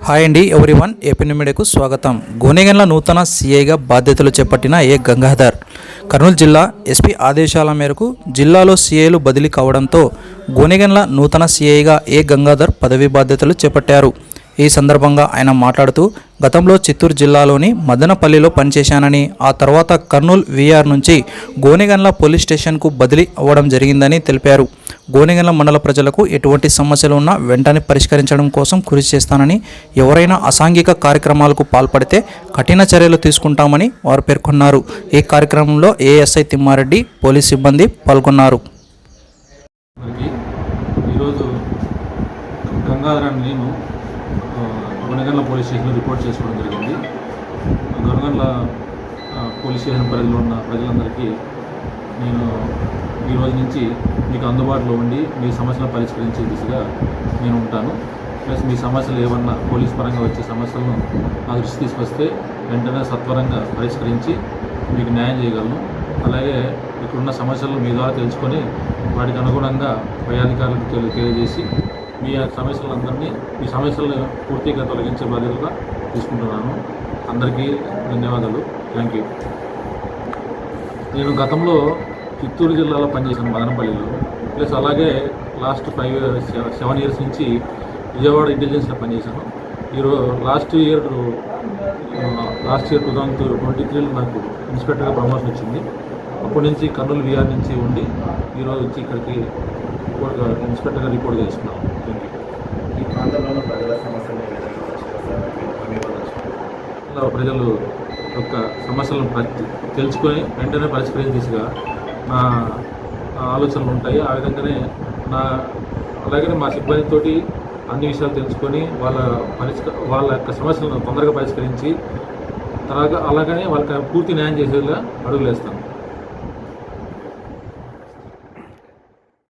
Hi అండి one AP మీడియాకు స్వాగతం. గోనెగండ్ల నూతన సీఐగా బాధ్యతలు చేపట్టిన ఏ గంగాధర్? కర్నూలు జిల్లా ఎస్పీ ఆదేశాల మేరకు జిల్లాలో సీఐలు బదిలీ కావడంతో గోనెగండ్ల నూతన సీఐగా ఏ గంగాధర్ పదవీ బాధ్యతలు చేపట్టారు? ఈ సందర్భంగా ఆయన మాట్లాడుతూ గతంలో చిత్తూరు జిల్లాలోని మదనపల్లిలో పనిచేశానని ఆ తర్వాత కర్నూలు వీఆర్ నుంచి గోనెగన్ల పోలీస్ స్టేషన్కు బదిలీ అవ్వడం జరిగిందని తెలిపారు. గోనెగన్ల మండల ప్రజలకు ఎటువంటి సమస్యలు ఉన్నా వెంటనే పరిష్కరించడం కోసం కృషి చేస్తానని ఎవరైనా అసాంఘిక కార్యక్రమాలకు పాల్పడితే కఠిన చర్యలు తీసుకుంటామని వారు పేర్కొన్నారు. ఈ కార్యక్రమంలో ఏఎస్ఐ తిమ్మారెడ్డి పోలీస్ సిబ్బంది పాల్గొన్నారు. ఈరోజు గంగాధర్ నేను గుణగండ్ల పోలీస్ స్టేషన్లో రిపోర్ట్ చేసుకోవడం జరిగింది. గుణగండ్ల పోలీస్ స్టేషన్ పరిధిలో ఉన్న ప్రజలందరికీ నేను ఈ రోజు నుంచి మీకు అందుబాటులో ఉండి మీ సమస్యలను పరిష్కరించే దిశగా నేను ఉంటాను. ప్లస్ మీ సమస్యలు ఏమన్నా పోలీస్ పరంగా వచ్చే సమస్యలను నా దృష్టి తీసుకొస్తే వెంటనే సత్వరంగా పరిష్కరించి మీకు న్యాయం చేయగలను. అలాగే ఇక్కడున్న సమస్యలు మీ ద్వారా తెలుసుకొని వాటికి అనుగుణంగా పై అధికారులకు తెలియజేసి మీ ఆ సమస్యలందరినీ మీ సమస్యలను పూర్తిగా తొలగించే బాధ్యతగా తీసుకుంటున్నాను. అందరికీ ధన్యవాదాలు. థ్యాంక్ యూ నేను గతంలో చిత్తూరు జిల్లాలో పనిచేశాను మదనపల్లిలో. ప్లస్ అలాగే లాస్ట్ ఫైవ్ సెవెన్ ఇయర్స్ నుంచి విజయవాడ ఇంటెలిజెన్స్లో పనిచేశాను. ఈరోజు last year last year two thousand twenty త్రీలో నాకు ఇన్స్పెక్టర్గా ప్రమోషన్ వచ్చింది. అప్పటి నుంచి కర్నూలు విఆర్ నుంచి ఉండి ఈరోజు వచ్చి ఇక్కడికి రిపోర్ట్ చేసుకున్నాను థ్యాంక్ యూ ఈ ప్రాంతంలో ప్రజల సమస్యలు ప్రజలు యొక్క సమస్యలను తెలుసుకొని వెంటనే పరిష్కరించే దిశగా నా నా ఆలోచనలు ఉంటాయి. ఆ విధంగానే నా అలాగే మా సిబ్బందితోటి అన్ని విషయాలు తెలుసుకొని వాళ్ళ పరిష్క వాళ్ళ యొక్క సమస్యలను తొందరగా పరిష్కరించి తర్వాత అలాగనే వాళ్ళకి పూర్తి న్యాయం చేసేలా అడుగులేస్తాను